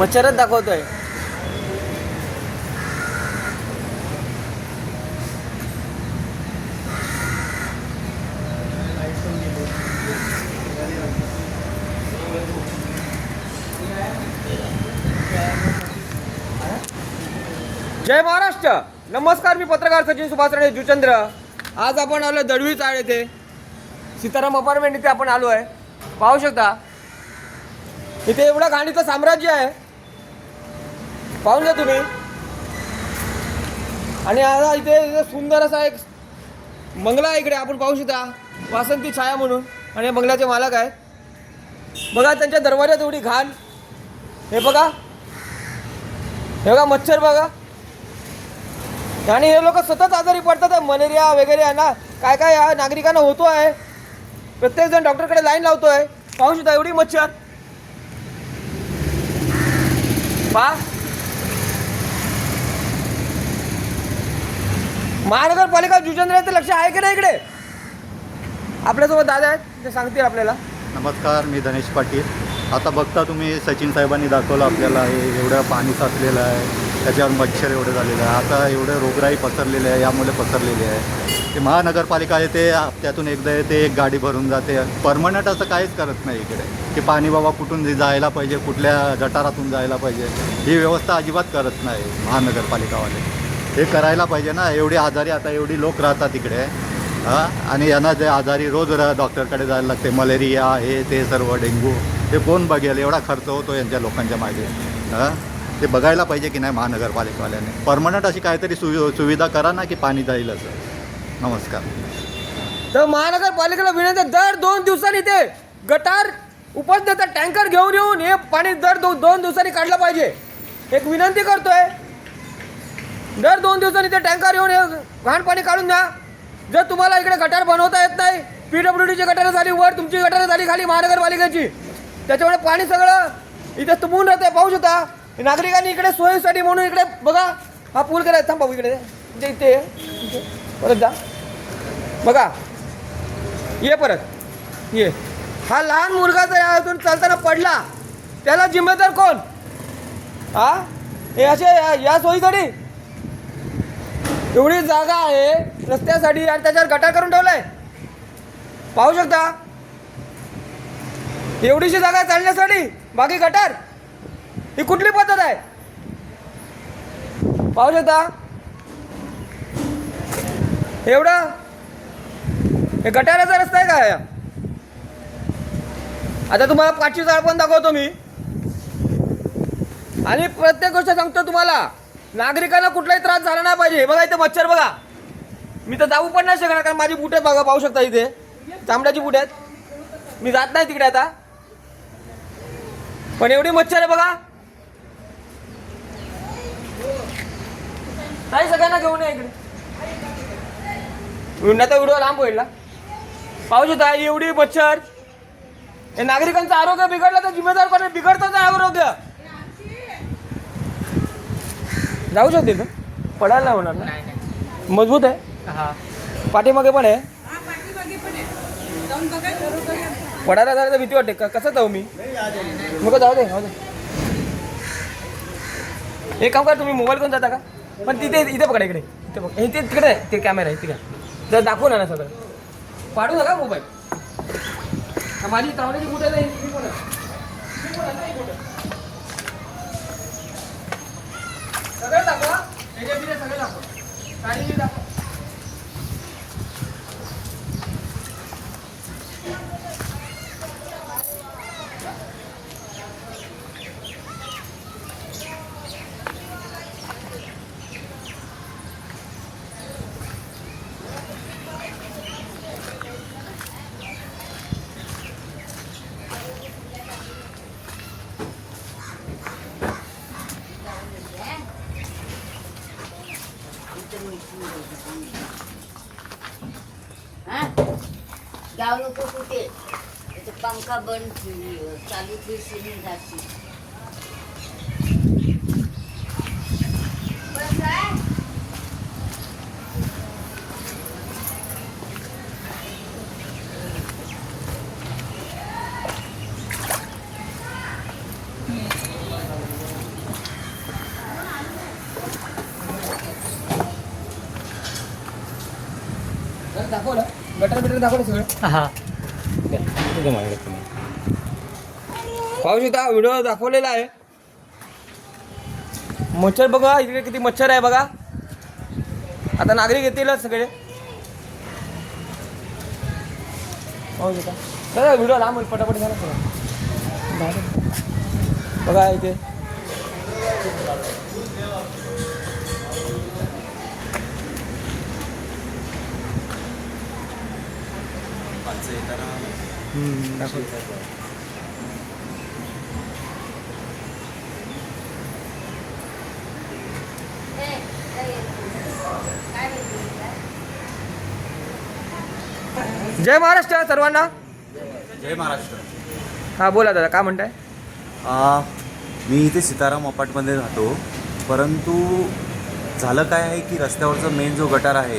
मच्छरच दाखवतोय. जय महाराष्ट्र. नमस्कार मी पत्रकार सचिन सुभाष राणे जुचंद्र. आज आपण आलो दडवी चाळ येथे. सीताराम अपार्टमेंट इथे आपण आलो आहे. पाहू शकता. इथे एवढं घाणीचं साम्राज्य आहे. पाहून घ्या तुम्ही. आणि आता इथे इथे सुंदर असा एक बंगला आहे इकडे आपण पाहू शकता. वासंती छाया म्हणून. आणि या बंगल्याचे मालक आहेत. बघा त्यांच्या दरवाजात एवढी घाण. हे बघा. हे बघा मच्छर बघा. आणि हे लोक सतत आजारी पडतात. मलेरिया वगैरे आहे ना काय काय या नागरिकांना होतो आहे. प्रत्येक जण डॉक्टरकडे लाईन लावतोय. पाहू शकता एवढी मच्छर. पा महानगरपालिका जुचंद्राचं लक्ष आहे की नाही इकडे? आपल्यासोबत दादा आहेत ते सांगतील आपल्याला. नमस्कार मी धनेश पाटील. आता बघता तुम्ही सचिन साहेबांनी दाखवलं आपल्याला हे एवढं पाणी साचलेलं आहे त्याच्यावर मच्छर एवढं झालेलं आहे. आता एवढं रोगराई पसरलेली आहे यामुळे पसरलेली आहे. ते महानगरपालिका आहे ते त्यातून एकदा येते एक गाडी भरून जाते. परमनंट असं काहीच करत नाही इकडे. की पाणी बाबा कुठून जायला पाहिजे कुठल्या गटारातून जायला पाहिजे ही व्यवस्था अजिबात करत नाही महानगरपालिकावाले. हे करायला पाहिजे ना. एवढी आजारी आता एवढी लोक राहतात तिकडे हां? आणि यांना जे आजारी रोज र- डॉक्टरकडे जायला लागते. मलेरिया हे ते सर्व डेंग्यू हे कोण बघेल? एवढा खर्च होतो यांच्या लोकांच्या मागे. हां? ते बघायला पाहिजे की नाही महानगरपालिकावाल्याने. परमनंट अशी काहीतरी सुवि सुविधा करा ना की पाणी जाईल असं. नमस्कार. तर महानगरपालिकेला विनंती आहे, दर दोन दिवसांनी ते गटार उपसण्याचा टँकर घेऊन येऊन हे पाणी दर दो दोन दिवसांनी काढलं पाहिजे. एक विनंती करतोय दर दोन दिवसांनी ते टँकर येऊन घाण पाणी काढून द्या. जर तुम्हाला इकडे गटार बनवता येत नाही पीडब्ल्यू डीची गटारं झाली वर तुमची गटारं झाली खाली महानगरपालिकेची. त्याच्यामुळे पाणी सगळं इथे तुंबून राहतंय पाहू शकता नागरिकांनी इकडे सोयीसाठी म्हणून इकडे बघा. हा पूल केला थांब भाऊ इकडे. इथे इथे. परत जा. बघा. ये परत. ये. हा लहान मुलगा जर यातून चालताना पडला त्याला जिम्मेदार कोण? हा? हे असे या- या सोयीसाठी एवढी जागा आहे रस्त्यासाठी आणि त्याच्यावर गटार करून ठेवलाय. पाहू शकता? एवढीशी जागा आहे चालण्यासाठी. बाकी गटार? ही कुठली पद्धत आहे? पाहू शकता? एवढं? हे गटाराचा रस्ता आहे काय? आता तुम्हाला पाचवी जाळ पण दाखवतो मी. आणि प्रत्येक गोष्ट सांगतो तुम्हाला. नागरिकांना कुठलाही त्रास झाला नाही पाहिजे. बघा इथे मच्छर बघा. मी तर जाऊ पण नाही शकणार कारण माझी बुटे बघा पाहू शकता इथे. चांबड्याची बुट आहेत. मी जात नाही तिकडे आता. पण एवढी मच्छर आहे बघा. नाही सगळ्यांना घेऊन या इकडे. नाही तर व्हिडिओ लांब होईल ना. पाहू शकता एवढी मच्छर. हे नागरिकांचं आरोग्य बिघडलं तर जिम्मेदार कोण बिघडतं आरोग्य. जाऊ शकते का पडायला होणार ना? मजबूत आहे? पाठीमागे पण आहे? पडायला झालं तर भीती वाटते. का कसं जाऊ मी? मग जाऊ दे जाऊ दे. एक काम करा तुम्ही मोबाईल घेऊन जाता का? पण तिथे इथे पकडा इकडे. इथे बघ इथे तिकडे आहे, ते कॅमेरा आहे तिकडे. जर दाखवून ना सगळं. पाडू नका मोबाईल हा, माझी चावण्याची कुठे नाही ही कोण आहे? ही कोण आहे? नाही कोण आहे? सगळं दाखवा. त्याच्या सगळं दाखवा. गाडी दाखवा. जाऊ नको कुठे इथे पंखा बंद ठेवली चालू ठेवशी जाशी बस आहे? दाखवलं गटर बिटर दाखवलं सगळं? हा. मागे तुम्ही पाहू शकता व्हिडिओ दाखवलेला आहे. मच्छर बघा इकडे किती मच्छर आहे बघा. आता नागरिक येतीलच सगळे. पाहू शकता व्हिडिओ लांब पटापट झाला बघा इथे. जय महाराष्ट्र सर्वांना. जय महाराष्ट्र. हा बोला दादा काय म्हणताय? आ, मी इथे सीताराम अपार्टमध्ये राहतो. परंतु झालं काय आहे की रस्त्यावरचा मेन जो गटार आहे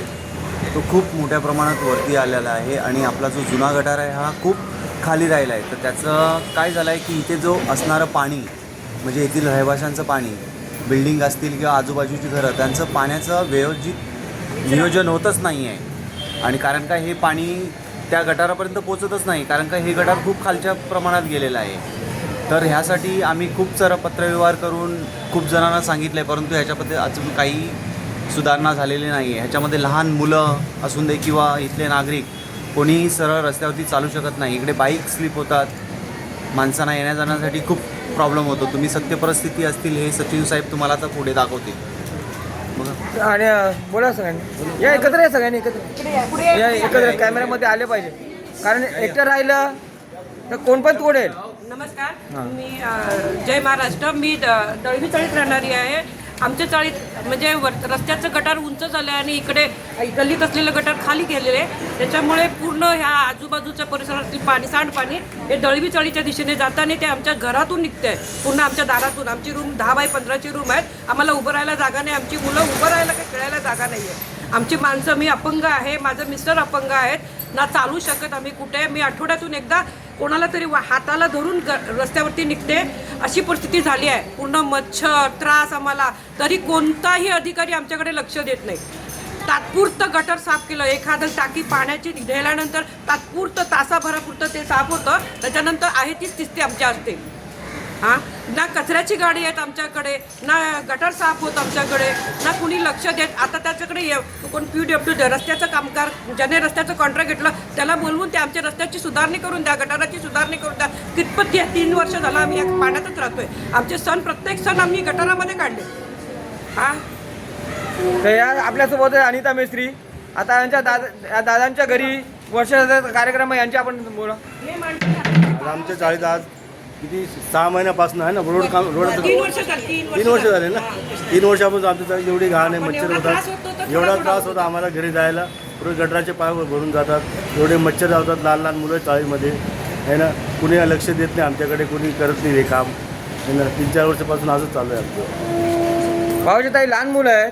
तो खूप मोठ्या प्रमाणात वरती आलेला आहे आणि आपला जो जुना गटार आहे हा खूप खाली राहिला आहे. तर त्याचं काय झालं आहे की इथे जो असणारं पाणी म्हणजे येथील रहिवाशांचं पाणी बिल्डिंग असतील किंवा आजूबाजूची घरं त्यांचं पाण्याचं व्यवस्थित नियोजन होतच नाही आहे आणि कारण का हे पाणी त्या गटारापर्यंत पोचतच नाही? कारण का हे गटार खूप खालच्या प्रमाणात गेलेलं आहे. तर ह्यासाठी आम्ही खूप सारा पत्रव्यवहार करून खूप जणांना सांगितलं आहे परंतु ह्याच्याबद्दल अजून काही सुधारणा झालेली नाही आहे ह्याच्यामध्ये लहान मुलं असून दे किंवा इथले नागरिक कोणीही सरळ रस्त्यावरती चालू शकत नाही. इकडे बाईक स्लिप होतात. माणसांना येण्या जाण्यासाठी खूप प्रॉब्लेम होतो. तुम्ही सत्य परिस्थिती असतील हे सचिन साहेब तुम्हाला आता पुढे दाखवतील. बघा. आणि बोला सगळ्यांनी. या एकत्र या सगळ्यांनी एकत्र. या एकत्र कॅमेऱ्यामध्ये आले पाहिजे. कारण एकटं राहिलं तर कोण पण तोडेल. नमस्कार. मी जय महाराष्ट्र. मी दळवी चाळीत राहणारी आहे. आमच्या चाळीत म्हणजे वर रस्त्याचं गटार उंच झालं आहे आणि इकडे गल्लीत असलेलं गटार खाली गेलेलं आहे. त्याच्यामुळे पूर्ण ह्या आजूबाजूच्या परिसरातील पाणी सांडपाणी हे दळवी चाळीच्या दिशेने जाताना ते आमच्या घरातून निघतं आहे पूर्ण आमच्या दारातून. आमची रूम दहा बाय पंधराची रूम आहेत. आम्हाला उभं राहायला जागा नाही. आमची मुलं उभं राहायला काही खेळायला जागा नाही आहे आमची माणसं मी अपंग आहे. माझं मिस्टर अपंग आहेत. ना चालू शकत आम्ही कुठे. मी आठवड्यातून एकदा कोणाला तरी वा- हाताला धरून ग रस्त्यावरती निघते. अशी परिस्थिती झाली आहे. पूर्ण मच्छर त्रास आम्हाला. तरी कोणताही अधिकारी आमच्याकडे लक्ष देत नाही. तात्पुरतं गटर साफ केलं. एखादं टाकी पाण्याची ढेल्यानंतर तात्पुरतं तासाभरापुरतं ते साफ होतं. त्याच्यानंतर आहे तीच तिस्ती आमच्या असते हां? ना कचऱ्याची गाडी आहेत आमच्याकडे ना गटर साफ होत आमच्याकडे ना कुणी लक्ष देत. आता त्याच्याकडे ये- कोण पी डब्ल्यू रस्त्याचं कामगार ज्याने रस्त्याचं कॉन्ट्रॅक्ट घेतलं त्याला बोलवून ते आमच्या रस्त्याची सुधारणी करून द्या गटाराची सुधारणी करून द्या. कितपत ते तीन वर्ष झालं आम्ही या पाण्यातच राहतोय. आमचे सण प्रत्येक सण आम्ही गटारामध्ये काढले. हां? तर या आपल्यासोबत आहे अनिता मेस्त्री. आता यांच्या दादा या दादांच्या घरी वर्षाचा कार्यक्रम आहे यांची आपण बोला. हे आमच्या चाळीत आज किती? सहा महिन्यापासून आहे ना रोड काम रोड तीन वर्ष झाली तीन वर्ष झाले. ना? हां. तीन वर्षापासून आमच्या एवढी घाण आहे मच्छर होतात. एवढा त्रास होता आम्हाला घरी जायला. पुढे गटराचे पाय भरून जातात. एवढे मच्छर धावतात लहान लहान मुलं चाळीमध्ये. आहे ना? कुणी लक्ष देत नाही आमच्याकडे कुणी करत नाही हे काम. आहे ना? तीन चार वर्षापासून असंच चालू आहे आमचं. भाऊजी ताई लहान मुलं आहेत.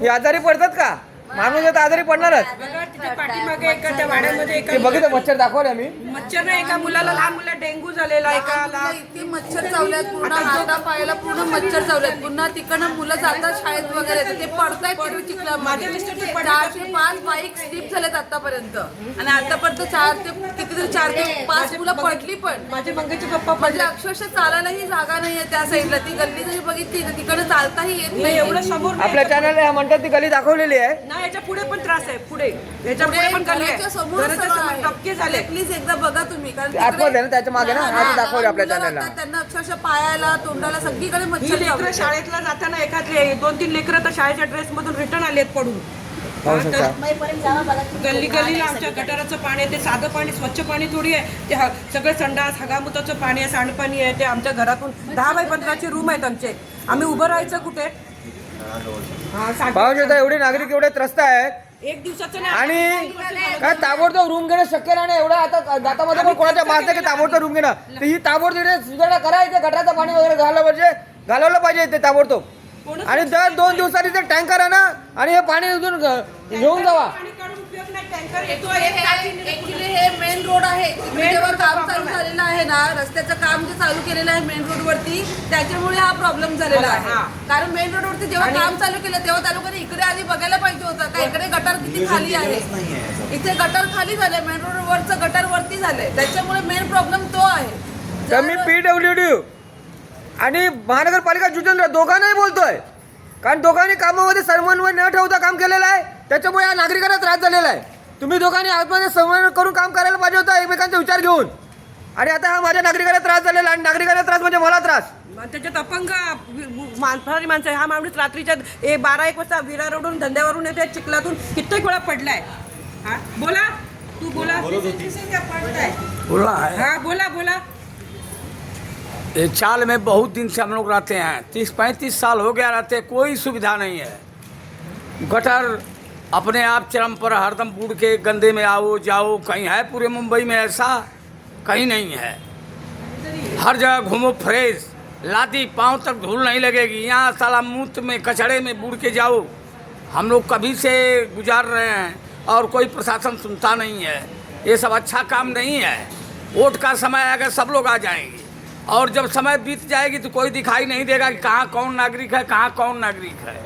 ही आजारी पडतात का? माणूस आता आजारी पडणारच बघा तिथे पाठीमागे एका त्या वाड्यामध्ये एका ते बघितलं मच्छर दाखवले आम्ही मच्छर एका मुलाला लहान मुला डेंग्यू झालेला एकाला इतके मच्छर चावल्यात पूर्ण हाता पायाला पूर्ण मच्छर चावल्यात पुन्हा तिकडनं मुलं जातात शाळेत वगैरे. तर ते पडतायत तिकडे चिखलामध्ये. मिस्टर ते चारशे पाच बाईक स्लिप झालेत आतापर्यंत. आणि आतापर्यंत चार ते कितीतरी चार ते पाच मुलं पडली पण. माझे मंगेचे पप्पा म्हणजे पडले अक्षरशः चालायलाही जागा नाहीये त्या साईडला ती गल्ली जरी बघितली तर तिकडे चालताही येत नाही एवढं समोर नाही. आपल्या चॅनलला म्हणतात ती गली दाखवलेली आहे. नाही याच्यापुढे पण त्रास आहे. पुढे. याच्यापुढे पण गल्ली आहे. घराच्या समोर घराच्या समोर टपके झाले. प्लीज एकदा बघा तुम्ही. कारण ते आतमध्ये आहे ना, त्याच्यामागे ना? हा, ते दाखवलं आपल्या मुलं. राहतात, त्यांना अक्षरशः पायाला तोंडाला सगळीकडे ही मच्छर लेकरं. शाळेतला जाताना एखादे दोन तीन लेकरं तर शाळेच्या ड्रेस मधून रिटर्न आलेत पडून. पाहू हा, शकता. गल्ली गल्लीला आमच्या गटाराचं पाणी आहे ते साधं पाणी स्वच्छ पाणी थोडी आहे. ते सगळं संडास हगामुताचं पाणी आहे सांडपाणी आहे ते आमच्या घरातून दहा बाय पंधराचे रूम आहेत आमचे. आम्ही उभं राहायचं कुठे? हा, सांड- पाहू शकता एवढे नागरिक एवढे त्रस्त आहेत. एक दिवसाचं नाही आणि काय ताबडतोब रूम घेणं शक्य नाही एवढा आता दातामध्ये पण कोणाच्या मागचं की ताबडतोब रूम घेणं. तर ही ताबडतोब इथे सुधारणा करायचं गटाराचं पाणी वगैरे घालवलं पाहिजे घालवलं पाहिजे ते ताबडतोब. आणि दर दोन दिवसांनी ते टँकर आहे ना आणि हे पाणी घ- घेऊन जावा. ऍक्च्युली हे मेन रोड आहे. तिकडे जेव्हा काम चालू झालेलं आहे ना रस्त्याचं काम जे चालू केलेलं आहे मेन रोड वरती त्याच्यामुळे हा प्रॉब्लेम झालेला आहे. कारण मेन रोड वरती जेव्हा काम चालू केलं तेव्हा त्या लोकांनी इकडे आधी बघायला पाहिजे होतं का इकडे गटार किती खाली आहे. इथे गटार खाली झाले मेन रोड वरचं गटार वरती झालंय. त्याच्यामुळे मेन प्रॉब्लेम तो आहे. तर मी पी डब्ल्यू डी आणि महानगरपालिका जुटेंद्र दोघांनाही बोलतोय. कारण दोघांनी कामामध्ये समन्वय न ठेवता काम केलेलं आहे. त्याच्यामुळे या नागरिकांना त्रास झालेला आहे. तुम्ही दोघांनी आतमध्ये समन्वय करून काम करायला पाहिजे होतं एकमेकांचा विचार घेऊन. आणि आता हा माझ्या नागरिकाला त्रास झालेला आहे आणि नागरिकाला त्रास म्हणजे मला त्रास. त्याच्यात अपंग माणसारी माणसं. हा माणूस रात्रीच्या ए बारा एक वाजता विरा रोडून धंद्यावरून येते चिखलातून कित्येक वेळा पडलाय. हा बोला. तू बोला. बोला है बोला बोला. चाल में बहुत दिन से हम लोग रहते हैं। तीस, पैंतीस साल हो गया रहते कोई सुविधा नहीं है। गटर अपने आप चरम पर हरदम बूढ़ के गंदे में आओ, जाओ, कहीं है पूरे मुंबई में ऐसा? कहीं नहीं है। हर जगह घूमो फ्रेश लाती पाँव तक धूल नहीं लगेगी। यहाँ साला मूत में, कचड़े में बूढ़ के जाओ। हम लोग कभी से गुजार रहे हैं और कोई प्रशासन सुनता नहीं है। ये सब अच्छा काम नहीं है। वोट का समय आएगा सब लोग आ जाएँगे। और जब समय बीत जाएगी तो कोई दिखाई नहीं देगा कि कहाँ कौन नागरिक है कहाँ कौन नागरिक है।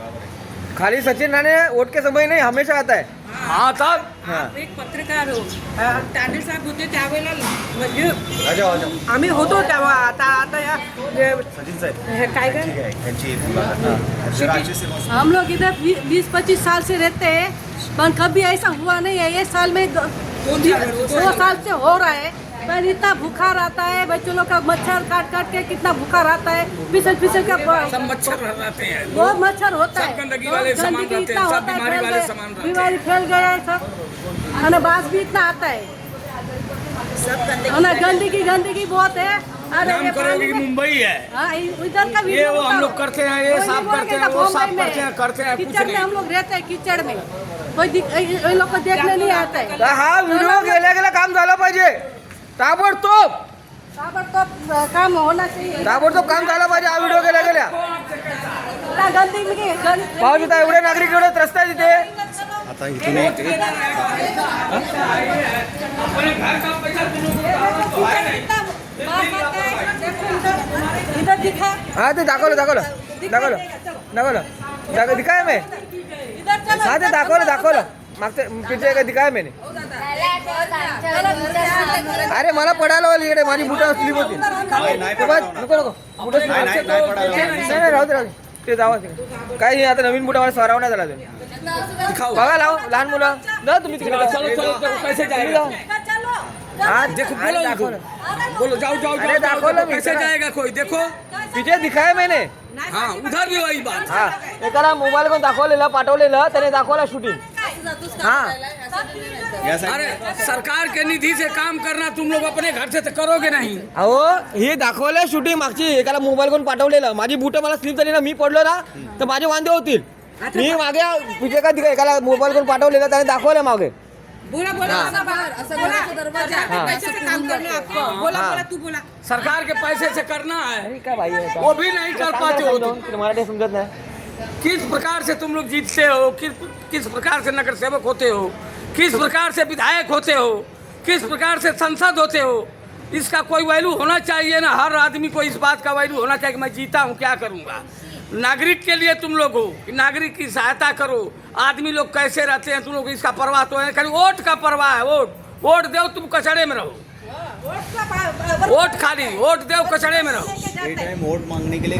खाली सचिन राणे वोट के समय नाही हमेशा आता है। हाँ तब। हाँ. एक पत्रकार हो। अ, तांडे साहेब होते त्यावेळेला म्हणजे आम्ही होतो तेव्हा आता आता या हे काय काय हम लोग इधर बीस पच्चीस साल से रहते हैं पर कभी ऐसा हुआ नहीं है ये साल में दो साल से हो रहा है। पर इतना भूखा रहता है बच्चों लोग का मच्छर काट काट के कितना भूखा रहता है। फिसल फिसल सब का मच्छर रहते हैं। बहुत मच्छर होता है। गंदगी वाले सामान रहते इतना हैं, सब होता है, बीमारी फैल वाले गया- सामान रहते हैं। बीमारी फैल गया है सब। और बास भी इतना आता है। ना गंदगी गंदगी बहुत है। अरे करोगे कि मुंबई है? हाँ, इधर का भी ये वो हम लोग करते हैं ये साफ़ करते हैं वो साफ़ करते हैं करते हैं कीचड़ में हम लोग रहते हैं कीचड़ में। देखने नहीं आता. है हा व्हिडिओ गेल्या गेला काम झालं पाहिजे. ताबडतोब. ताबड़तोब काम होना चाहिए ताबडतोब काम झालं पाहिजे हा व्हिडिओ गेल्या गेल्या इतना गंदगी में गंद- पाहू शकता एवढे नागरिक एवढे त्रस्त आहेत इथे. आता इथून एक एक आता है, इधर दिखा हा ते दाखवलं दाखवलं दाखवलं दाखवलं. दाखव दिखाय मी हा ते दाखवलं दाखवलं. मागच्या पिक्चर का दिखाय मैंने अरे मला पडायला वाली इकडे माझी बुटं स्लिप होती. नको नको. बुटं. नाही नाही राहू दे राहू ते जावा नाही आता नवीन बुटं मला सरावण्यात आला अजून. बघा लाव लहान मुलं. जा तुम्ही तिकडे हा देखो बोलो दाखवलं उनको। बोलो जाओ जाओ जाओ दाखवलं कैसे. जाएगा कोई? देखो। तिथे दिखाय मैंने। हाँ उधर भी वही बात हा। एकाला मोबाईल पण दाखवलेलं पाठवलेलं त्याने दाखवला शूटिंग हा। अरे सरकार के निधि से काम करना तुम लोग अपने घर से तो करोगे नहीं। अहो हे दाखवलंय शूटिंग मागची। एकाला मोबाईल कोण पाठवलेलं माझी बुटं मला स्लिप झाली ना मी पडलो ना तर माझे वांदे होतील। मी मागे पिछे का दिखा एकाला मोबाईल कोण पाठवलेलं त्याने दाखवलं मागे। बोला बोला बोला सरकार के पैसे से काम करना आपको बोला बोला तू बोला. सरकार के पैसे से करना है भाई वो भी नहीं कर पाते हो तुम तुला मराठी समजत किस प्रकार से तुम लोग जीतते हो? किस किस प्रकार से नगर सेवक होते हो? किस प्रकार से विधायक होते हो? किस प्रकार से संसद होते हो? इसका कोई वैल्यू होना चाहिए ना? हर आदमी को इस बात का वैल्यू होना चाहिए कि मैं जीता हूँ क्या करूँगा? नागरिक के लिए तुम लोग हो कि नागरिक की सहायता करो। आदमी लोग कैसे रहते हैं तुम लोग इसका परवाह तो है। खाली वोट का परवाह है वोट। वोट दो तुम कचड़े में रहो। वोट खाली वोट दो कचड़े में रहो। वोट मांगने के लिए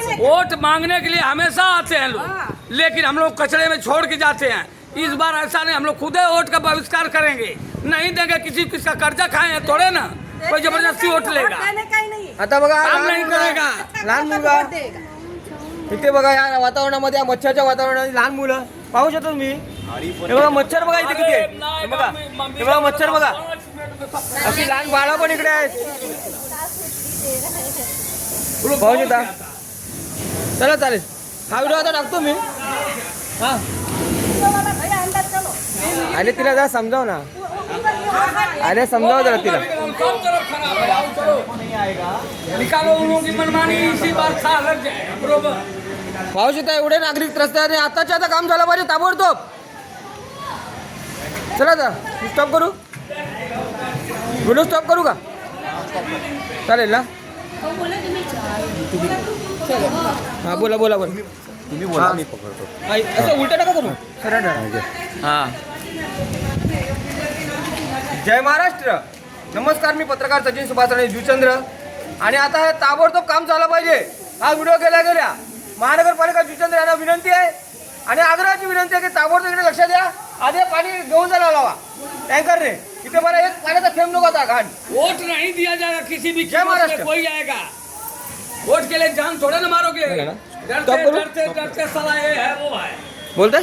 सकते। वोट मांगने के लिए हमेशा आते हैं लोग। लेकिन हम लोग कचरे में छोड़ के जाते हैं। इस बार ऐसा नहीं हम लोग खुद वोट का बहिष्कार करेंगे। नहीं देंगे किसी किसका कर्जा खाए हैं थोड़े ना। कोई ज़बरदस्ती वोट लेगा। ही नहीं। मुलगा- करेगा. इथे बघा या वातावरणामध्ये या मच्छरच्या वातावरणात लहान मुलं. पाहू शकतो तुम्ही? हे बघा मच्छर बघा इथे किती आहे. बघा हे बघा मच्छर बघा. अशी लहान बाळा पण इकडे आहेत. पाहू शकता? चला चालेल. हा व्हिडिओ आता टाकतो मी. हा. अरे तिला जरा समजाव ना. अरे समजाव जरा तिला. निकालो उन की मनमानी इसी बात बरोबर. शकता एवढे नागरिक त्रस्त आणि आताच्या आता काम झालं पाहिजे ताबडतोब. चला आता स्टॉप करू. व्हिडिओ स्टॉप करू का? चालेल ना? हां बोला बोला बोला. तुम्ही बोला मी पकडतो. असं उलट नका करू. सरळ. हां. जय महाराष्ट्र. नमस्कार मी पत्रकार सचिन सुभाष राणे जुचंद्र. आणि आता हे ताबडतोब काम झालं पाहिजे. हा व्हिडिओ केल्या गेल्या महानगरपालिका जुचंद्र यांना विनंती आहे. आणि आग्रहाची विनंती आहे की ताबडतोब इकडे लक्ष द्या. आधी पाणी घेऊन जायला लावा. टँकरने. इथे मला एक पाण्याचा थेंब नको आता घाण. वोट नहीं दिया जाएगा किसी भी जय कीमत महाराष्ट्र। कोई आएगा. वोट के लिए जान थोड़े ना मारोगे? डरते। डरते डरते साला ये है वो है. बोलते?